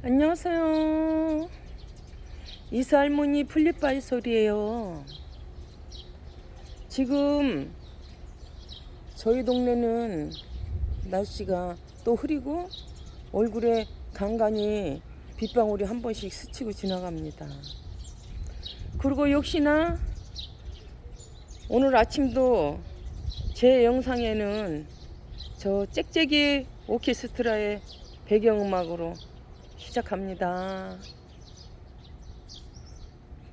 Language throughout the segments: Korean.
안녕하세요. 이사 할머니 플립바이 소리예요. 지금 저희 동네는 날씨가 또 흐리고 얼굴에 간간히 빗방울이 한 번씩 스치고 지나갑니다. 그리고 역시나 오늘 아침도 제 영상에는 저 짹짹이 오케스트라의 배경음악으로 시작합니다.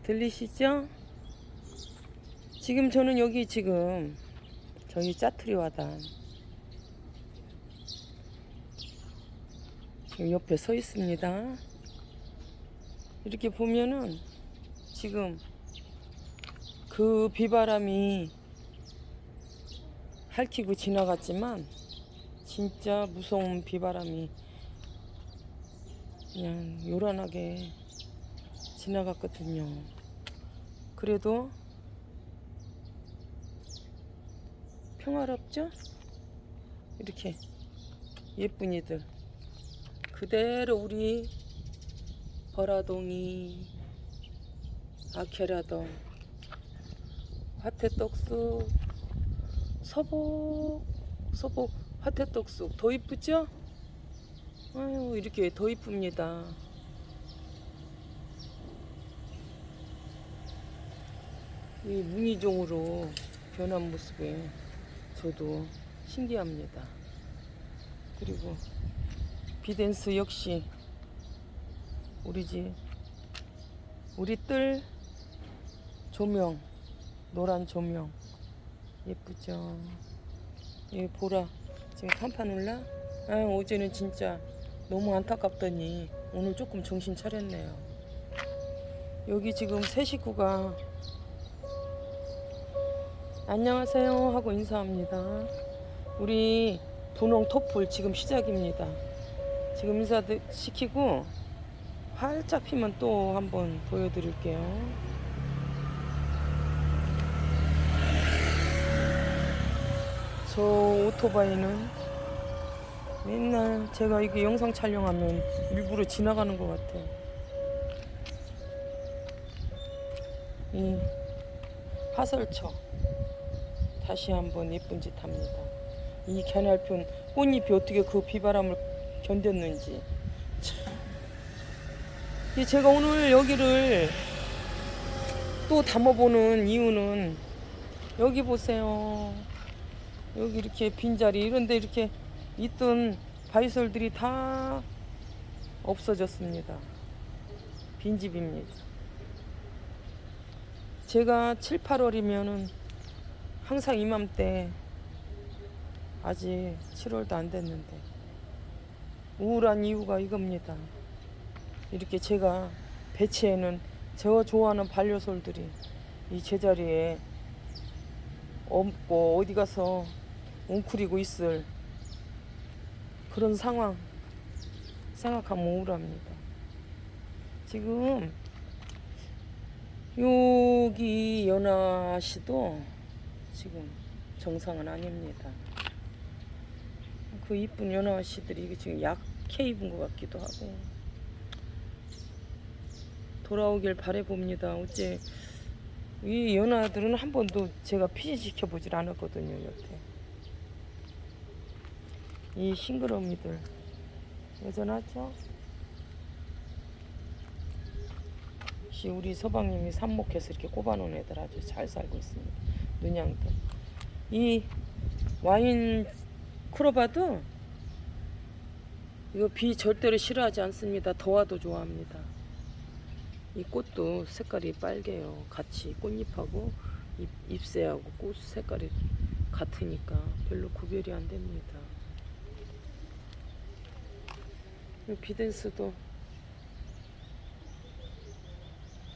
들리시죠? 지금 저는 여기 지금 저희 짜투리 와단 지금 옆에 서 있습니다. 이렇게 보면은 지금 그 비바람이 핥히고 지나갔지만 진짜 무서운 비바람이 그냥 요란하게 지나갔거든요. 그래도 평화롭죠? 이렇게 예쁜이들 그대로 우리 버라동이 아케라동 화태떡쑥 서복 서복 화태떡쑥 더 이쁘죠? 아유 이렇게 더 이쁩니다. 이 무늬종으로 변한 모습에 저도 신기합니다. 그리고 비댄스 역시 우리 집 우리 뜰 조명 노란 조명 예쁘죠? 이 보라 지금 올라? 아 어제는 진짜 너무 안타깝더니 오늘 조금 정신 차렸네요. 여기 지금 새 식구가 안녕하세요 하고 인사합니다. 우리 분홍 토플 지금 시작입니다. 지금 인사 시키고 활짝 피면 또 한번 보여드릴게요. 저 오토바이는 맨날 제가 이게 영상 촬영하면 일부러 지나가는 것 같아. 이 화설초 다시 한번 예쁜 짓 합니다. 이 개날편 꽃잎이 어떻게 그 비바람을 견뎠는지. 참. 이 제가 오늘 여기를 또 담아보는 이유는 여기 보세요. 여기 이렇게 빈자리 이런데 이렇게 있던 바이솔들이 다 없어졌습니다. 빈집입니다. 제가 7, 8월이면은 항상 이맘때 아직 7월도 안 됐는데 우울한 이유가 이겁니다. 이렇게 제가 배치에는 저 좋아하는 반려솔들이 이 제자리에 없고 어디 가서 웅크리고 있을 그런 상황 생각하면 우울합니다. 지금 여기 연아 씨도 지금 정상은 아닙니다. 그 이쁜 연아 씨들이 이게 지금 약해 입은 것 같기도 하고 돌아오길 바래 봅니다. 어째 이 연아들은 한 번도 제가 피신시켜 보질 않았거든요, 여태. 이 싱그러미들 여전하죠? 역시 우리 서방님이 삽목해서 이렇게 꼽아놓은 애들 아주 잘 살고 있습니다. 눈양들. 이 와인 크로바도 이거 비 절대로 싫어하지 않습니다. 더워도 좋아합니다. 이 꽃도 색깔이 빨개요. 같이 꽃잎하고 잎, 잎새하고 꽃 색깔이 같으니까 별로 구별이 안 됩니다. 이 비댄스도.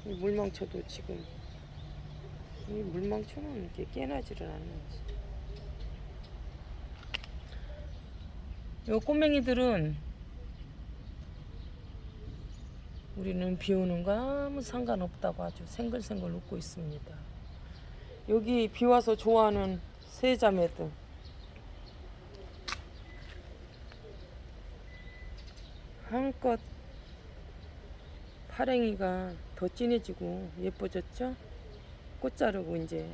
이 물망초도 지금 이 물망초는 이렇게 깨나지를 않는지. 이 꼬맹이들은 우리는 비 오는 거 아무 상관없다고 아주 생글생글 웃고 있습니다. 여기 비 와서 좋아하는 세 자매들 한껏 파랭이가 더 진해지고 예뻐졌죠? 꽃 자르고 이제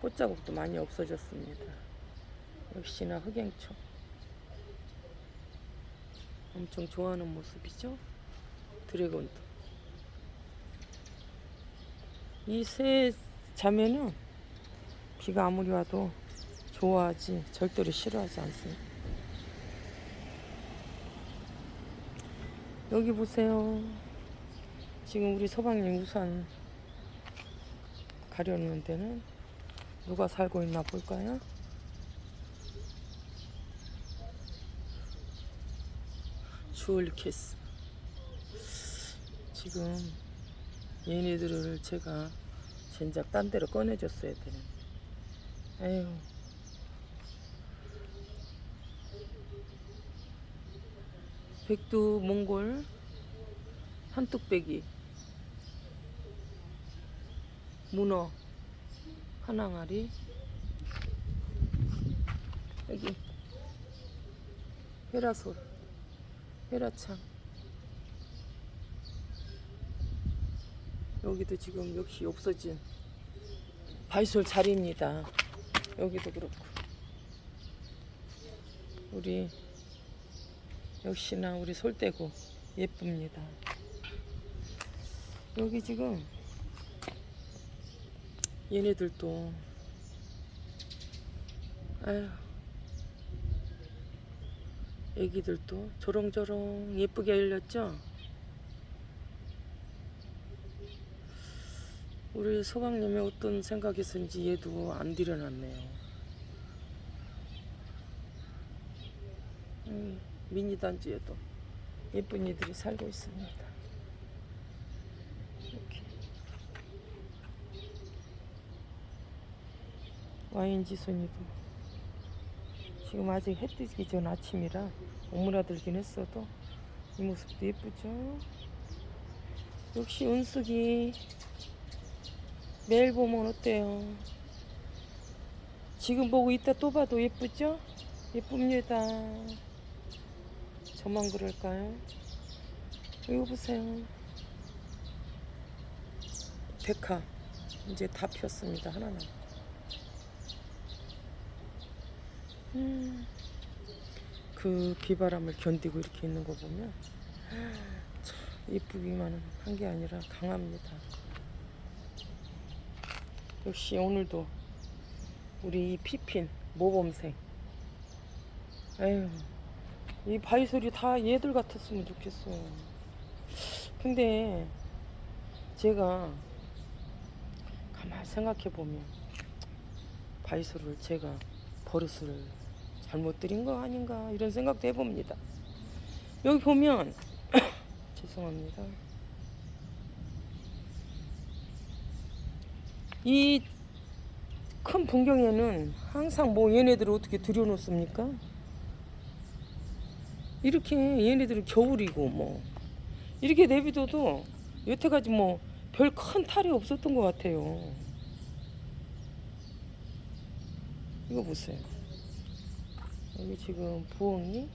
꽃 자국도 많이 없어졌습니다. 역시나 흑행초. 엄청 좋아하는 모습이죠? 드래곤도. 이세 자매는 비가 아무리 와도 좋아하지 절대로 싫어하지 않습니다. 여기 보세요. 지금 우리 서방님 우산 가려놓는 데는 누가 살고 있나 볼까요? 주얼리케스. 지금 얘네들을 제가 젠작 딴 데로 꺼내줬어야 되는데. 아유. 백두 몽골 한뚝배기 문어 한항아리. 여기 헤라솔 헤라창. 여기도 지금 역시 없어진 바이솔 자리입니다. 여기도 그렇고. 우리 역시나 우리 솔대고 예쁩니다. 여기 지금 얘네들도 아휴 애기들도 조롱조롱 예쁘게 열렸죠? 우리 소방님이 어떤 생각이었는지 얘도 안 들여놨네요. 음, 미니 단지에도 예쁜 이들이 살고 있습니다. 이렇게 와인지 손이도 지금 아직 해 뜨기 전 아침이라 오므라들긴 했어도 이 모습도 예쁘죠. 역시 은숙이 매일 보면 어때요? 지금 보고 이따 또 봐도 예쁘죠? 예쁩니다. 저만 그럴까요? 이거 보세요. 백화 이제 다 폈습니다. 하나 남. 음, 그 비바람을 견디고 이렇게 있는 거 보면 참 예쁘기만 한 게 아니라 강합니다. 역시 오늘도 우리 이 피핀 모범생. 에휴. 이 바이솔이 다 얘들 같았으면 좋겠어. 근데 제가 가만 생각해 보면 바이솔을 제가 버릇을 잘못 들인 거 아닌가 이런 생각도 해봅니다. 여기 보면 죄송합니다. 이큰 분경에는 항상 뭐 얘네들을 어떻게 들여놓습니까? 이렇게 얘네들은 겨울이고 뭐 이렇게 내비둬도 여태까지 뭐 별 큰 탈이 없었던 것 같아요. 이거 보세요. 여기 지금 부엉이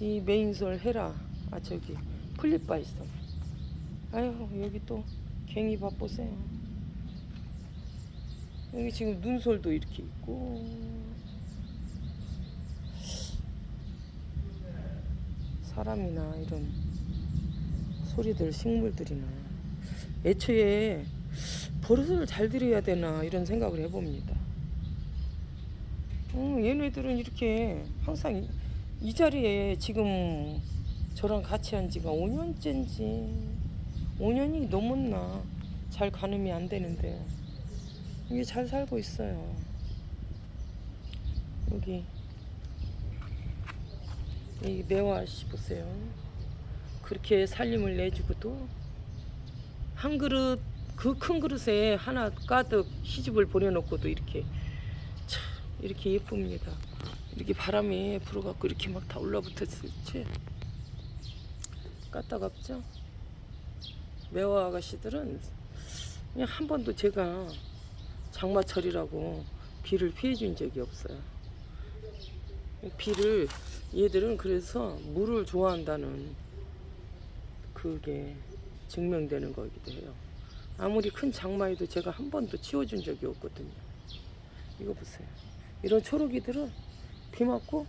이 메인솔 헤라 아 저기 플립바 있어. 아유 여기 또 갱이밥 보세요. 여기 지금 눈솔도 이렇게 있고 사람이나 이런 소리들, 식물들이나 애초에 버릇을 잘 들여야 되나 이런 생각을 해봅니다. 음, 얘네들은 이렇게 항상 이, 이 자리에 지금 저랑 같이 한 지가 5년째인지 5년이 넘었나 잘 가늠이 안 되는데 이게 잘 살고 있어요. 여기 이 매화씨 보세요. 그렇게 살림을 내주고도 한 그릇 그 큰 그릇에 하나 가득 시집을 보내놓고도 이렇게 참 이렇게 예쁩니다. 이렇게 바람이 불어갖고 이렇게 막 다 올라붙었을지 까딱없죠? 매화 아가씨들은 그냥 한 번도 제가 장마철이라고 비를 피해준 적이 없어요. 비를 얘들은 그래서 물을 좋아한다는 그게 증명되는 거기도 해요. 아무리 큰 장마에도 제가 한 번도 치워준 적이 없거든요. 이거 보세요. 이런 초록이들은 비 맞고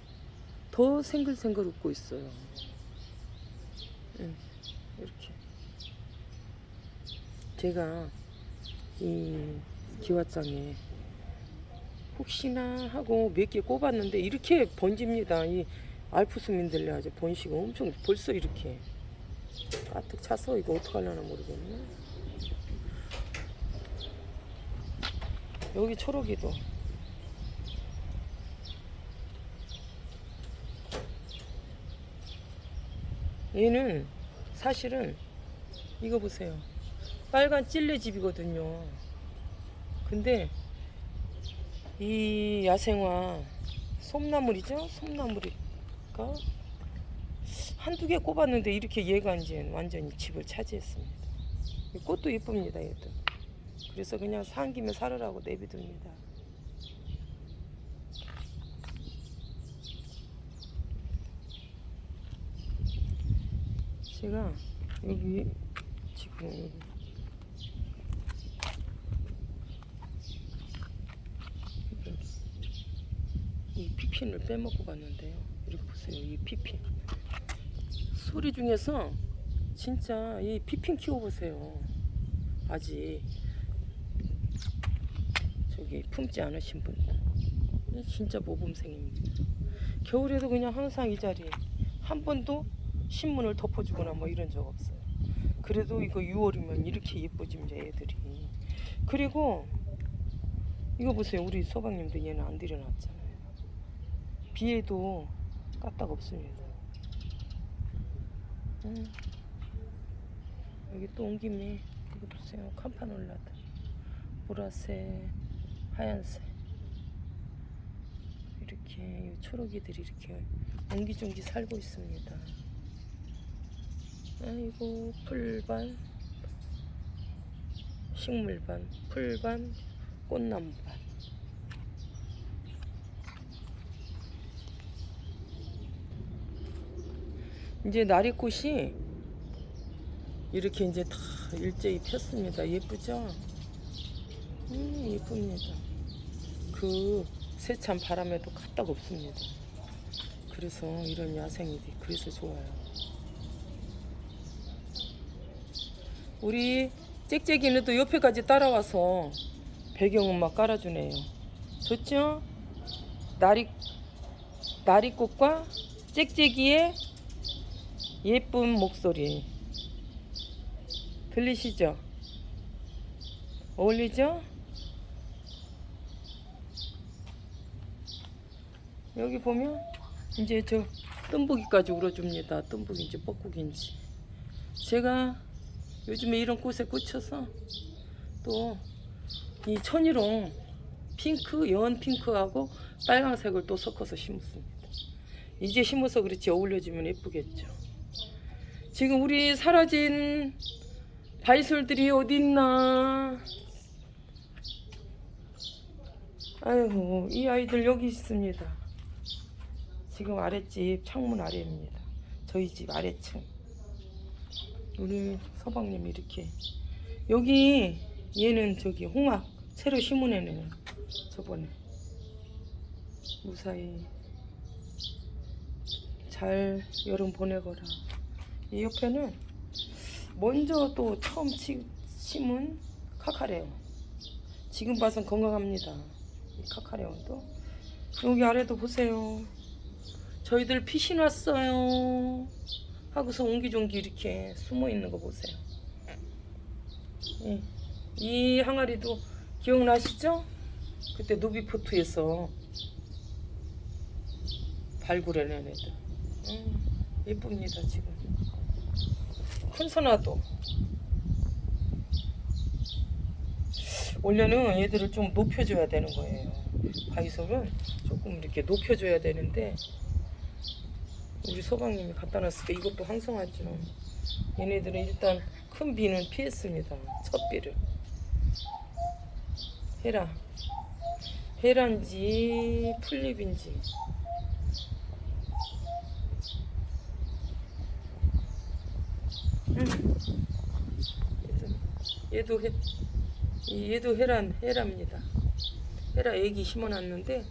더 생글생글 웃고 있어요. 응, 이렇게. 제가 이 기왓장에 혹시나 하고 몇 개 꼽았는데 이렇게 번집니다. 이 알프스 민들레 아주 번식 엄청 벌써 이렇게 가득 차서 이거 어떡하려나 모르겠네. 여기 초록이도 얘는 사실은 이거 보세요. 빨간 찔레집이거든요. 근데 이 야생화 솜나물이죠? 솜나물이 가 한두 개 꼽았는데 이렇게 얘가 이제 완전히 집을 차지했습니다. 이 꽃도 예쁩니다, 얘도. 그래서 그냥 산 김에 살으라고 내비둡니다. 제가 여기 지금 이 피핀을 빼먹고 갔는데요. 보세요. 이 피핀. 소리 중에서 진짜 이 피핀 키워보세요. 아직 저기 품지 않으신 분들. 이 진짜 모범생입니다. 겨울에도 그냥 항상 이 자리에 한 번도 신문을 덮어주거나 뭐 이런 적 없어요. 그래도 이거 6월이면 이렇게 예뻐집니다, 애들이. 그리고 이거 보세요. 우리 소방님도 얘는 안 들여놨잖아요. 비에도 까딱 없습니다. 음. 여기 또 온 김에 이거 보세요. 캄파놀라다. 보라색, 하얀색. 이렇게 이 초록이들이 이렇게 옹기종기 살고 있습니다. 아이고 풀반, 식물반, 풀반, 꽃나무반. 이제 나리꽃이 이렇게 이제 다 일제히 폈습니다. 예쁘죠? 음, 예쁩니다. 그 세찬 바람에도 까딱 없습니다. 그래서 이런 야생이들이 그래서 좋아요. 우리 짹짹이는 또 옆에까지 따라와서 배경음악 깔아주네요. 좋죠? 나리 나리꽃과 짹짹이의 예쁜 목소리 들리시죠? 어울리죠? 여기 보면 이제 저 뜸부기까지 울어줍니다. 뜸부기인지 뻐꾸기인지. 제가 요즘에 이런 꽃에 꽂혀서 또 이 천일홍 핑크, 연 핑크하고 빨강색을 또 섞어서 심었습니다. 이제 심어서 그렇지 어울려주면 예쁘겠죠. 지금 우리 사라진 바이솔들이 어디 있나? 아이고 이 아이들 여기 있습니다. 지금 아랫집 창문 아래입니다. 저희 집 아래층. 우리 서방님 이렇게 여기 얘는 저기 홍학 새로 심은 애는 저번에 무사히 잘 여름 보내거라. 이 옆에는 먼저 또 처음 치, 심은 카카레오. 지금 봐선 건강합니다. 이 카카레오도 여기 아래도 보세요. 저희들 피신 왔어요. 하고서 옹기종기 이렇게 숨어 있는 거 보세요. 예. 이 항아리도 기억나시죠? 그때 누비포트에서 발굴해낸 애들. 음, 예쁩니다 지금. 큰 소나도. 원래는 얘들을 좀 높여줘야 되는 거예요. 바이솔은 조금 이렇게 높여줘야 되는데 우리 소방님이 갖다 놨을 때 이것도 항성하죠. 얘네들은 일단 큰 비는 피했습니다. 첫 비를. 헤라. 헤란지 풀립인지. 음. 얘도, 해, 이 얘도 헤란 헤랍니다. 헤라 애기 심어놨는데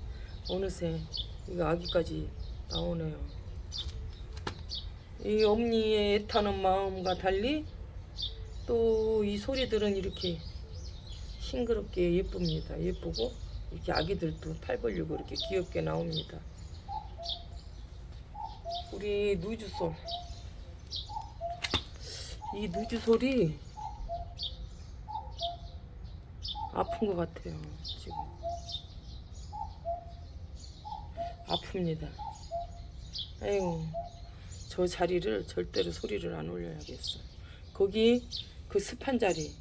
어느새 이거 아기까지 나오네요. 이 엄니의 애타는 마음과 달리 또 이 소리들은 이렇게 싱그럽게 예쁩니다. 예쁘고 이렇게 아기들도 팔 벌리고 이렇게 귀엽게 나옵니다. 우리 누주솔 이 누주솔이 아픈 것 같아요 지금. 아픕니다. 아이고 저 자리를 절대로 소리를 안 올려야겠어 거기 그 습한 자리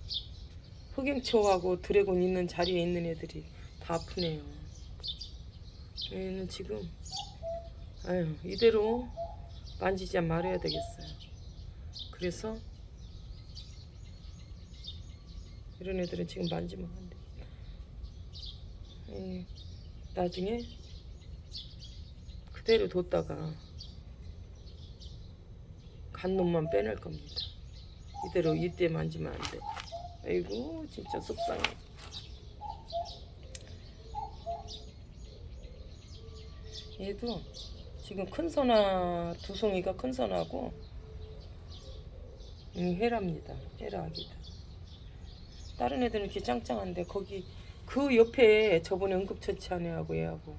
흑행초하고 드래곤 있는 자리에 있는 애들이 다 아프네요. 얘는 지금 아유 이대로 만지지 말아야 되겠어요. 그래서 이런 애들은 지금 만지면 안 돼. 음, 나중에 그대로 뒀다가 간 놈만 빼낼 겁니다. 이대로 이때 만지면 안 돼. 아이고 진짜 속상해. 얘도 지금 큰 선아 두 송이가 큰 선하고 음, 헤라입니다. 헤라 아기다. 다른 애들은 이렇게 짱짱한데 거기 그 옆에 저번에 응급처치 한 애하고 얘하고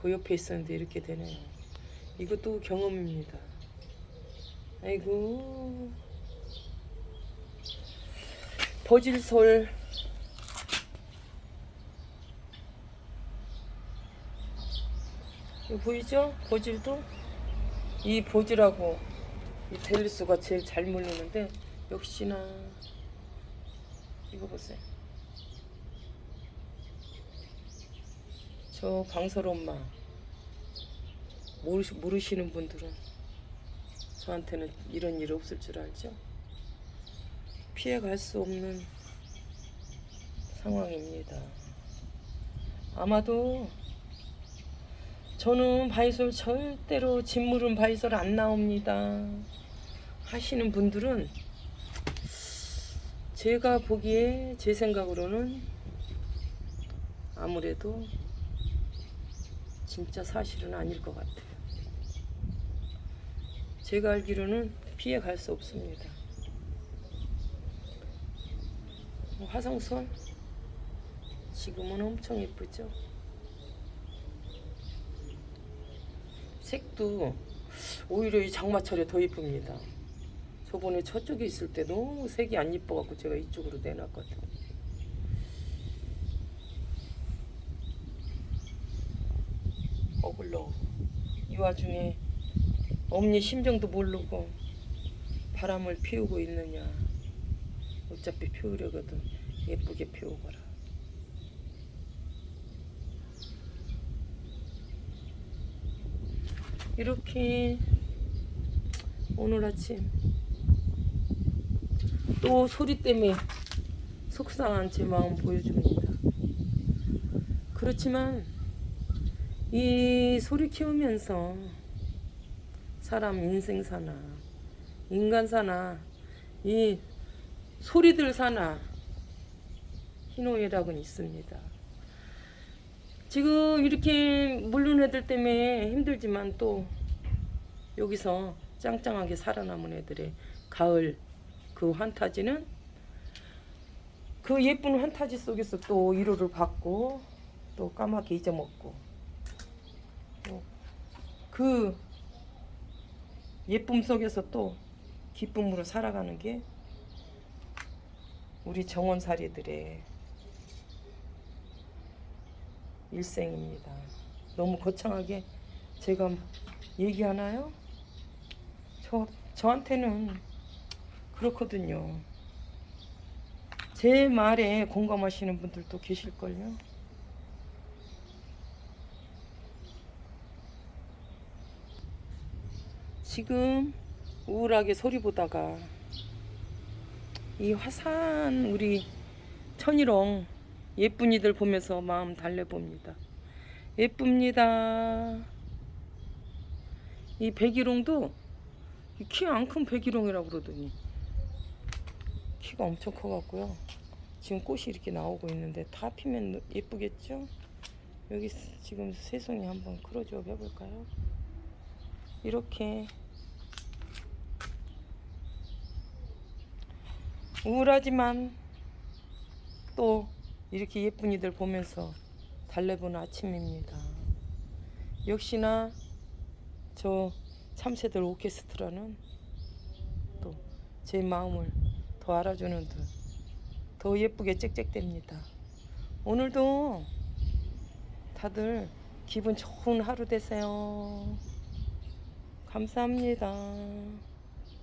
그 옆에 있었는데 이렇게 되네요. 이것도 경험입니다. 아이고 버질솔 보이죠? 버질도 이 버질하고 이 델리스가 제일 잘 물리는데 역시나 이거 보세요. 저 강설 엄마 모르시, 모르시는 분들은 저한테는 이런 일 없을 줄 알죠? 피해 갈 수 없는 상황입니다. 아마도 저는 바이솔 절대로 진물은 바이솔 안 나옵니다. 하시는 분들은 제가 보기에 제 생각으로는 아무래도 진짜 사실은 아닐 것 같아요. 제가 알기로는 피해 갈 수 없습니다. 화성선 지금은 엄청 예쁘죠? 색도 오히려 이 장마철에 더 예쁩니다. 저번에 저쪽에 있을 때 너무 색이 안 이뻐갖고 제가 이쪽으로 내놨거든. 어글러. 이 와중에 엄니 심정도 모르고 바람을 피우고 있느냐. 어차피 피우려거든. 예쁘게 피우거라. 이렇게 오늘 아침 또 소리 때문에 속상한 제 마음 보여줍니다. 그렇지만 이 소리 키우면서 사람 인생 사나 인간 사나 이 소리들 사나 희노애락은 있습니다. 지금 이렇게 물른 애들 때문에 힘들지만 또 여기서 짱짱하게 살아남은 애들의 가을 그 환타지는 그 예쁜 환타지 속에서 또 위로를 받고 또 까맣게 잊어먹고 또그 예쁨 속에서 또 기쁨으로 살아가는 게 우리 정원사리들의 일생입니다. 너무 거창하게 제가 얘기하나요? 저 저한테는 그렇거든요. 제 말에 공감하시는 분들도 계실걸요. 지금 우울하게 소리 보다가 이 화산 우리 천일홍 예쁜이들 보면서 마음 달래봅니다. 예쁩니다. 이 백일홍도 키 안 큰 백일홍이라고 그러더니 키가 엄청 커갖고요. 지금 꽃이 이렇게 나오고 있는데 다 피면 예쁘겠죠? 여기 스- 지금 새송이 한번 크로즈업 해볼까요? 이렇게 우울하지만 또 이렇게 예쁜 이들 보면서 달래보는 아침입니다. 역시나 저 참새들 오케스트라는 또 제 마음을 더 알아주는 듯 더 예쁘게 짹짹댑니다. 오늘도 다들 기분 좋은 하루 되세요. 감사합니다.